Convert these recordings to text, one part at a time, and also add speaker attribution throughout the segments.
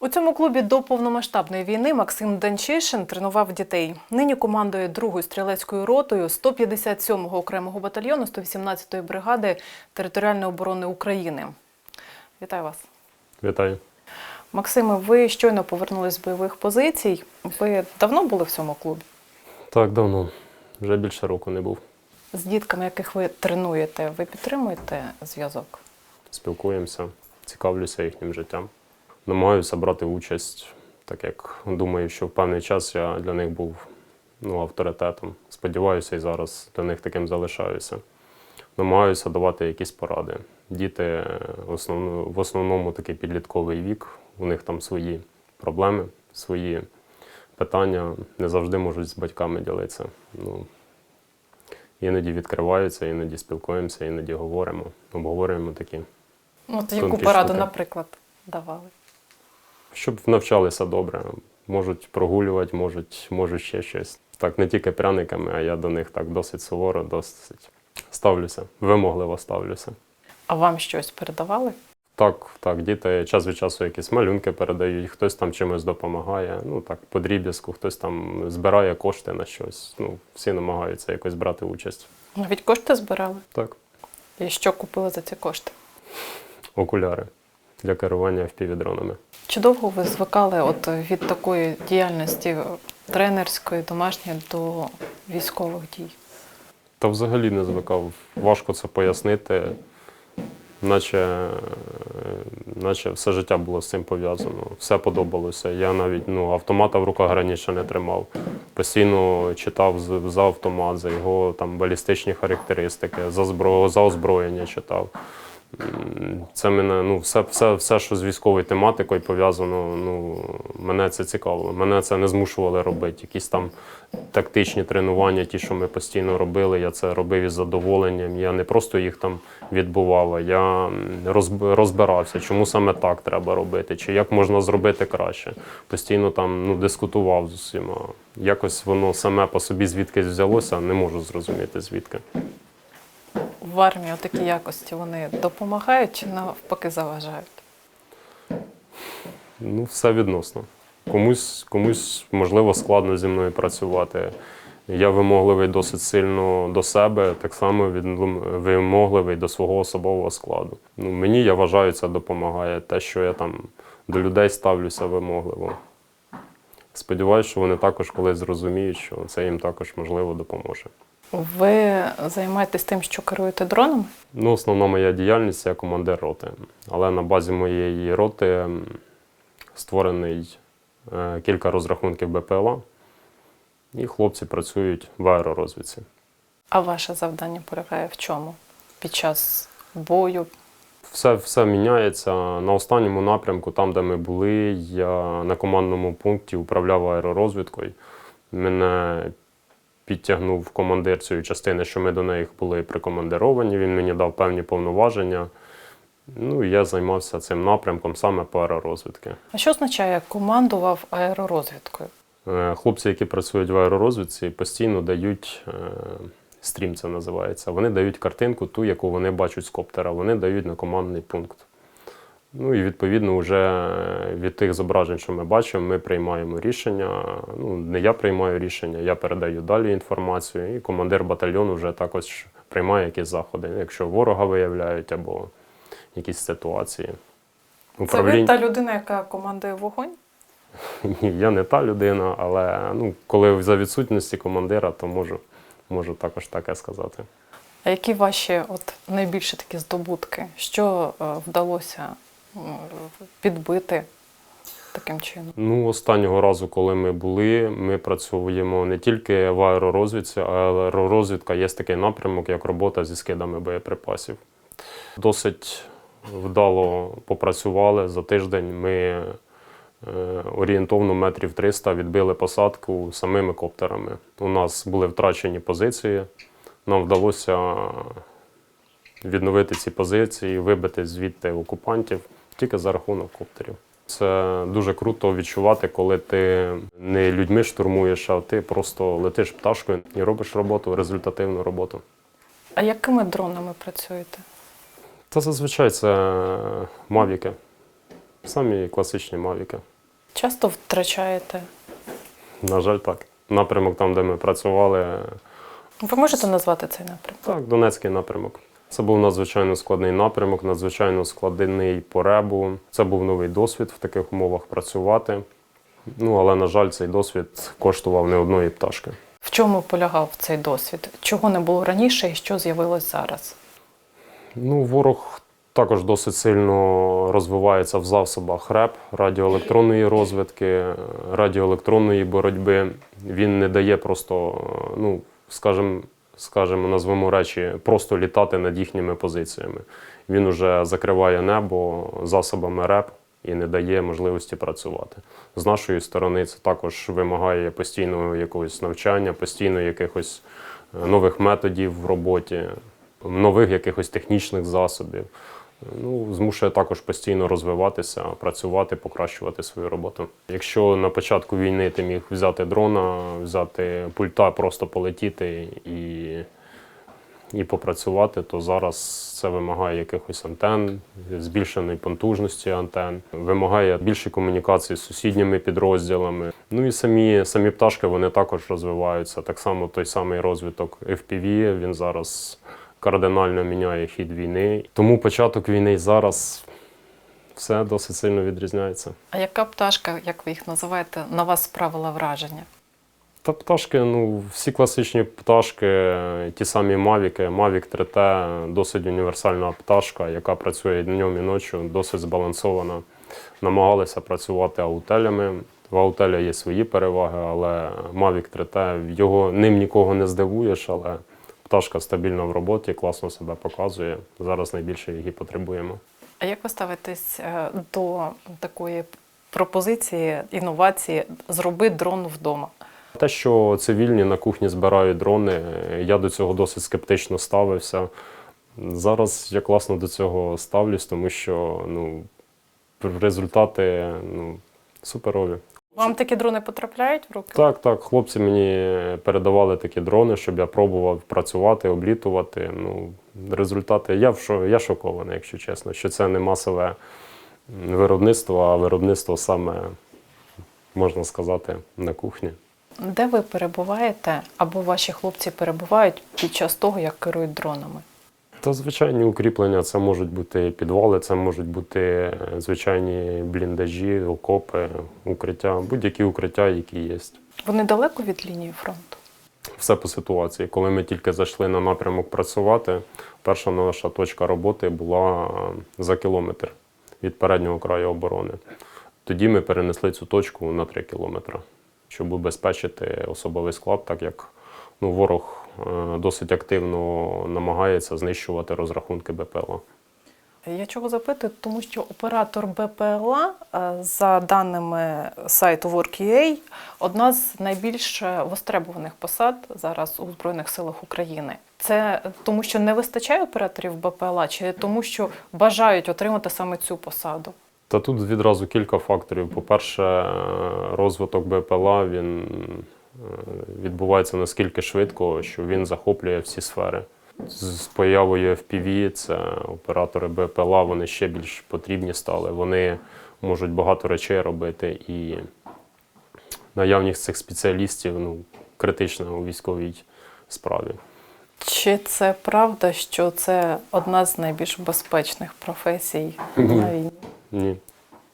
Speaker 1: У цьому клубі до повномасштабної війни Максим Данчишин тренував дітей. Нині командує 2-ю стрілецькою ротою 157-го окремого батальйону 118-ї бригади територіальної оборони України. Вітаю вас.
Speaker 2: Вітаю.
Speaker 1: Максиме, ви щойно повернулись з бойових позицій. Ви давно були в цьому клубі?
Speaker 2: Так, давно. Вже більше року не був.
Speaker 1: З дітками, яких ви тренуєте, ви підтримуєте зв'язок?
Speaker 2: Спілкуємося, цікавлюся їхнім життям. Намагаюся брати участь, так як думаю, що в певний час я для них був ну, авторитетом. Сподіваюся, і зараз для них таким залишаюся. Намагаюся давати якісь поради. Діти е, в основному, такий підлітковий вік, у них там свої проблеми, свої питання, не завжди можуть з батьками ділитися. Ну, іноді відкриваються, іноді спілкуємося, іноді говоримо, обговорюємо такі.
Speaker 1: Ну, От яку пораду,
Speaker 2: штуки.
Speaker 1: наприклад, давали?
Speaker 2: Щоб навчалися добре. Можуть прогулювати, можуть, можуть ще щось. Так, не тільки пряниками, а я до них так досить суворо, досить ставлюся, вимогливо ставлюся.
Speaker 1: А вам щось передавали?
Speaker 2: Так, так, діти час від часу якісь малюнки передають, хтось там чимось допомагає. Ну так, по дріб'язку, хтось там збирає кошти на щось. Ну, всі намагаються якось брати участь.
Speaker 1: Навіть кошти збирали?
Speaker 2: Так,
Speaker 1: І що купили за ці кошти?
Speaker 2: окуляри для керування впівдронами.
Speaker 1: Чи довго ви звикали от від такої діяльності тренерської, домашньої до військових дій?
Speaker 2: Та взагалі не звикав. Важко це пояснити. Наче, е, наче все життя було з цим пов'язано. Все подобалося. Я навіть ну, автомата в руках раніше не тримав. Постійно читав за автомат, за його там балістичні характеристики, за, збро... за озброєння читав. Це мене, ну, все, все, все, що з військовою тематикою пов'язано, ну, мене це цікавило. Мене це не змушували робити. Якісь там тактичні тренування, ті, що ми постійно робили, я це робив із задоволенням. Я не просто їх там відбував, а я розбирався, чому саме так треба робити, чи як можна зробити краще. Постійно там ну, дискутував з усіма. Якось воно саме по собі звідкись взялося, не можу зрозуміти звідки.
Speaker 1: В армії такі якості вони допомагають чи навпаки заважають?
Speaker 2: Ну, все відносно. Комусь, комусь, можливо, складно зі мною працювати. Я вимогливий досить сильно до себе, так само вимогливий до свого особового складу. Ну, мені, я вважаю, це допомагає. Те, що я там до людей ставлюся вимогливо. Сподіваюся, що вони також колись зрозуміють, що це їм також можливо допоможе.
Speaker 1: Ви займаєтесь тим, що керуєте дронами?
Speaker 2: Ну, основна моя діяльність я командир роти. Але на базі моєї роти створений е, кілька розрахунків БПЛА, і хлопці працюють в аеророзвідці.
Speaker 1: А ваше завдання полягає в чому? Під час бою?
Speaker 2: Все, все міняється. На останньому напрямку, там, де ми були, я на командному пункті управляв аеророзвідкою. Мене підтягнув командир цієї частини, що ми до неї були прикомандировані. Він мені дав певні повноваження. Ну, і я займався цим напрямком саме по аеророзвідки.
Speaker 1: А що означає командував аеророзвідкою?
Speaker 2: Е, Хлопці, які працюють в аеророзвідці, постійно дають е, стрім, це називається. Вони дають картинку, ту, яку вони бачать з коптера, вони дають на командний пункт. Ну і відповідно, вже від тих зображень, що ми бачимо, ми приймаємо рішення. Ну, не я приймаю рішення, я передаю далі інформацію, і командир батальйону вже також приймає якісь заходи, якщо ворога виявляють або якісь ситуації.
Speaker 1: Це ви та людина, яка командує вогонь?
Speaker 2: Ні, я не та людина, але ну, коли за відсутності командира, то можу, можу також таке сказати.
Speaker 1: А які ваші от найбільші такі здобутки? Що е, вдалося підбити таким чином?
Speaker 2: Ну, останнього разу, коли ми були, ми працюємо не тільки в аеророзвідці, а аеророзвідка є такий напрямок, як робота зі скидами боєприпасів. Досить вдало попрацювали. За тиждень ми е, орієнтовно метрів 300 відбили посадку самими коптерами. У нас були втрачені позиції. Нам вдалося відновити ці позиції, вибити звідти окупантів тільки за рахунок коптерів. Це дуже круто відчувати, коли ти не людьми штурмуєш, а ти просто летиш пташкою і робиш роботу, результативну роботу.
Speaker 1: А якими дронами працюєте?
Speaker 2: Та зазвичай це мавіки. Самі класичні мавіки.
Speaker 1: Часто втрачаєте.
Speaker 2: На жаль, так. Напрямок там, де ми працювали,
Speaker 1: Ви можете назвати цей напрямок?
Speaker 2: так, Донецький напрямок. Це був надзвичайно складний напрямок, надзвичайно складний по ребу. Це був новий досвід в таких умовах працювати. Ну, але, на жаль, цей досвід коштував не одної пташки.
Speaker 1: В чому полягав цей досвід? Чого не було раніше і що з'явилось зараз?
Speaker 2: Ну, ворог також досить сильно розвивається в засобах РЕП, радіоелектронної розвідки, радіоелектронної боротьби. Він не дає просто, ну, скажімо, скажімо, назвемо речі, просто літати над їхніми позиціями. Він уже закриває небо засобами РЕП і не дає можливості працювати. З нашої сторони це також вимагає постійного якогось навчання, постійно якихось е, нових методів в роботі, нових якихось технічних засобів. Ну, змушує також постійно розвиватися, працювати, покращувати свою роботу. Якщо на початку війни ти міг взяти дрона, взяти пульта, просто полетіти і, і попрацювати, то зараз це вимагає якихось антен, збільшеної потужності антен, вимагає більше комунікації з сусідніми підрозділами. Ну і самі, самі пташки вони також розвиваються. Так само той самий розвиток FPV, він зараз кардинально міняє хід війни. Тому початок війни зараз все досить сильно відрізняється.
Speaker 1: А яка пташка, як ви їх називаєте, на вас справила враження?
Speaker 2: Та пташки, ну, всі класичні пташки, ті самі Мавіки, Mavic 3T, досить універсальна пташка, яка працює днем і ночі, досить збалансована. Намагалися працювати аутелями. В аутеля є свої переваги, але Mavic 3T, його ним нікого не здивуєш, але пташка стабільна в роботі, класно себе показує. Зараз найбільше її потребуємо.
Speaker 1: А як ви ставитесь е, до такої пропозиції, інновації зроби дрон вдома?
Speaker 2: Те, що цивільні на кухні збирають дрони, я до цього досить скептично ставився. Зараз я класно до цього ставлюсь, тому що ну, результати ну, суперові.
Speaker 1: Вам такі дрони потрапляють в руки?
Speaker 2: Так, так, хлопці мені передавали такі дрони, щоб я пробував працювати, облітувати. Ну, результати я, в шо, я шокований, якщо чесно, що це не масове виробництво, а виробництво саме, можна сказати, на кухні.
Speaker 1: Де ви перебуваєте або ваші хлопці перебувають під час того, як керують дронами?
Speaker 2: Та звичайні укріплення це можуть бути підвали, це можуть бути е, звичайні бліндажі, окопи, укриття, будь-які укриття, які є.
Speaker 1: Вони далеко від лінії фронту?
Speaker 2: Все по ситуації. Коли ми тільки зайшли на напрямок працювати, перша наша точка роботи була за кілометр від переднього краю оборони. Тоді ми перенесли цю точку на 3 кілометри, щоб убезпечити особовий склад, так як ну, ворог е, досить активно намагається знищувати розрахунки БПЛА.
Speaker 1: Я чого запитую? Тому що оператор БПЛА, е, за даними сайту Work.ua, одна з найбільш е, востребуваних посад зараз у Збройних силах України. Це тому, що не вистачає операторів БПЛА, чи тому, що бажають отримати саме цю посаду?
Speaker 2: Та тут відразу кілька факторів. По-перше, е, розвиток БПЛА він е, відбувається наскільки швидко, що він захоплює всі сфери. З появою FPV це оператори БПЛА, вони ще більш потрібні стали. Вони можуть багато речей робити, і наявність цих спеціалістів ну, критична у військовій справі.
Speaker 1: Чи це правда, що це одна з найбільш безпечних професій на війні?
Speaker 2: Ні.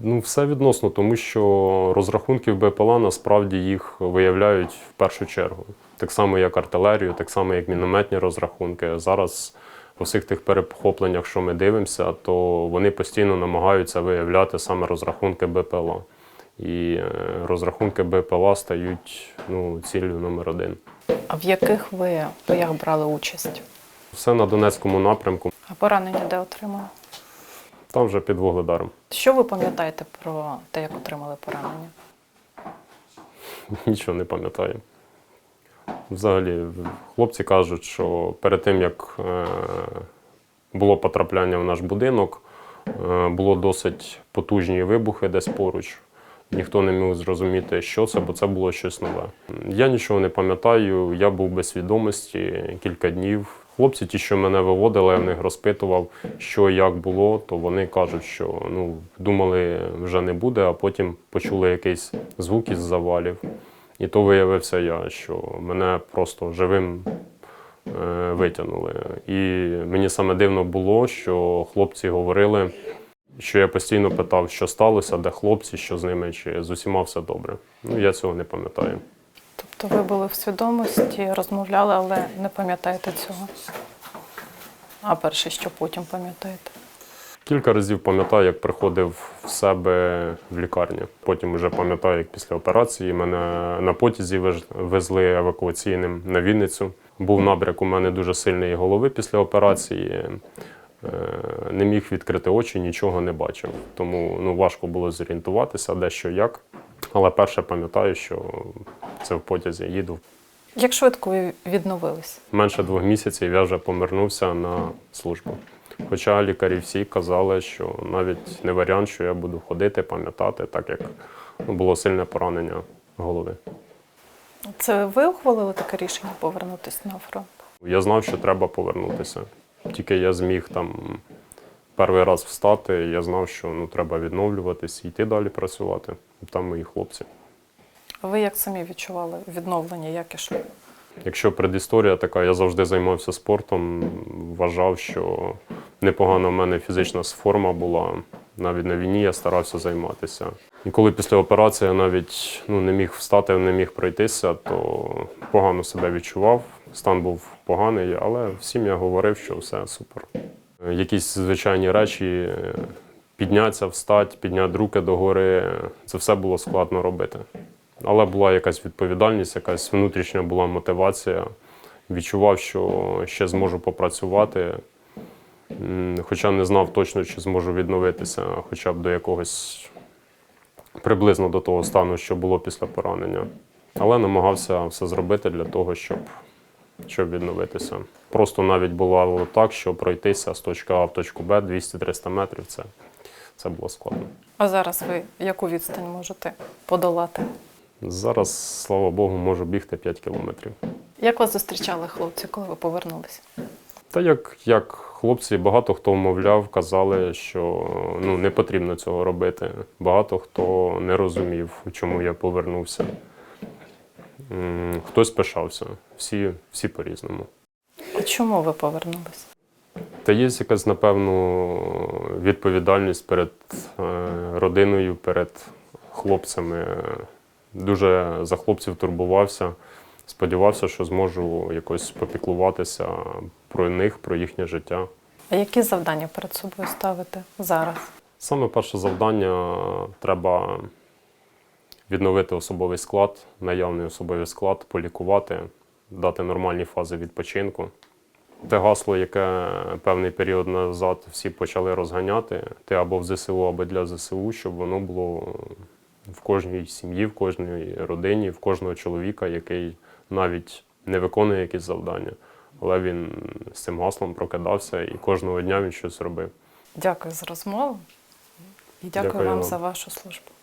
Speaker 2: Ну, все відносно, тому що розрахунків БПЛА насправді їх виявляють в першу чергу. Так само, як артилерію, так само, як мінометні розрахунки. Зараз по всіх тих перехопленнях, що ми дивимося, то вони постійно намагаються виявляти саме розрахунки БПЛА. І е, розрахунки БПЛА стають ну, ціллю номер один.
Speaker 1: А в яких ви боях брали участь?
Speaker 2: Все на Донецькому напрямку,
Speaker 1: А поранення де отримали?
Speaker 2: Там вже під Вугледаром.
Speaker 1: Що ви пам'ятаєте про те, як отримали поранення?
Speaker 2: Нічого не пам'ятаю. Взагалі, хлопці кажуть, що перед тим, як е, було потрапляння в наш будинок, е, було досить потужні вибухи десь поруч. Ніхто не міг зрозуміти, що це, бо це було щось нове. Я нічого не пам'ятаю, я був без свідомості кілька днів. Хлопці, ті, що мене виводили, я в них розпитував, що як було, то вони кажуть, що ну, думали, вже не буде, а потім почули якийсь звук із завалів. І то виявився я, що мене просто живим е, витягнули. І мені саме дивно було, що хлопці говорили, що я постійно питав, що сталося, де хлопці, що з ними, чи з усіма все добре. Ну, я цього не пам'ятаю.
Speaker 1: Тобто ви були в свідомості, розмовляли, але не пам'ятаєте цього. А перше, що потім пам'ятаєте?
Speaker 2: Кілька разів пам'ятаю, як приходив в себе в лікарню. Потім вже пам'ятаю, як після операції мене на потязі везли евакуаційним на Вінницю. Був набряк у мене дуже сильної голови після операції. Е, Не міг відкрити очі, нічого не бачив. Тому ну, важко було зорієнтуватися, де що як. Але перше пам'ятаю, що це в потязі їду.
Speaker 1: Як швидко ви відновились?
Speaker 2: Менше двох місяців я вже повернувся на службу. Хоча лікарі всі казали, що навіть не варіант, що я буду ходити, пам'ятати, так як ну, було сильне поранення голови.
Speaker 1: Це ви ухвалили таке рішення повернутися на фронт?
Speaker 2: Я знав, що треба повернутися. Тільки я зміг там перший раз встати, я знав, що ну, треба відновлюватись і йти далі працювати. Там мої хлопці.
Speaker 1: А ви як самі відчували відновлення, як ішло?
Speaker 2: Якщо предісторія така, я завжди займався спортом, вважав, що непогана в мене фізична форма була. Навіть на війні я старався займатися. І коли після операції я навіть ну, не міг встати, не міг пройтися, то погано себе відчував. Стан був поганий, але всім я говорив, що все супер. Якісь звичайні речі, е, піднятися, встати, підняти руки догори, це все було складно робити. Але була якась відповідальність, якась внутрішня була мотивація. Відчував, що ще зможу попрацювати, хоча не знав точно, чи зможу відновитися хоча б до якогось приблизно до того стану, що було після поранення. Але намагався все зробити для того, щоб, щоб відновитися. Просто навіть бувало так, що пройтися з точки А в точку Б 200-300 метрів це, це було складно.
Speaker 1: А зараз ви яку відстань можете подолати?
Speaker 2: Зараз, слава Богу, можу бігти 5 кілометрів.
Speaker 1: Як вас зустрічали хлопці, коли ви повернулися?
Speaker 2: Та як, як хлопці, багато хто вмовляв, казали, що ну, не потрібно цього робити. Багато хто не розумів, чому я повернувся. Хтось пишався, всі, всі по-різному.
Speaker 1: А чому ви повернулися?
Speaker 2: Та є якась, напевно, відповідальність перед е, родиною, перед хлопцями. Дуже за хлопців турбувався. Сподівався, що зможу якось попіклуватися про них, про їхнє життя.
Speaker 1: А які завдання перед собою ставите зараз?
Speaker 2: Саме перше завдання треба відновити особовий склад, наявний особовий склад, полікувати, дати нормальні фази відпочинку. Те гасло, яке певний період назад всі почали розганяти, ти або в ЗСУ, або для ЗСУ, щоб воно було в кожній сім'ї, в кожній родині, в кожного чоловіка, який навіть не виконує якісь завдання, але він з цим гаслом прокидався і кожного дня він щось робив.
Speaker 1: Дякую за розмову і дякую,
Speaker 2: Дякую
Speaker 1: вам
Speaker 2: вам.
Speaker 1: за вашу службу.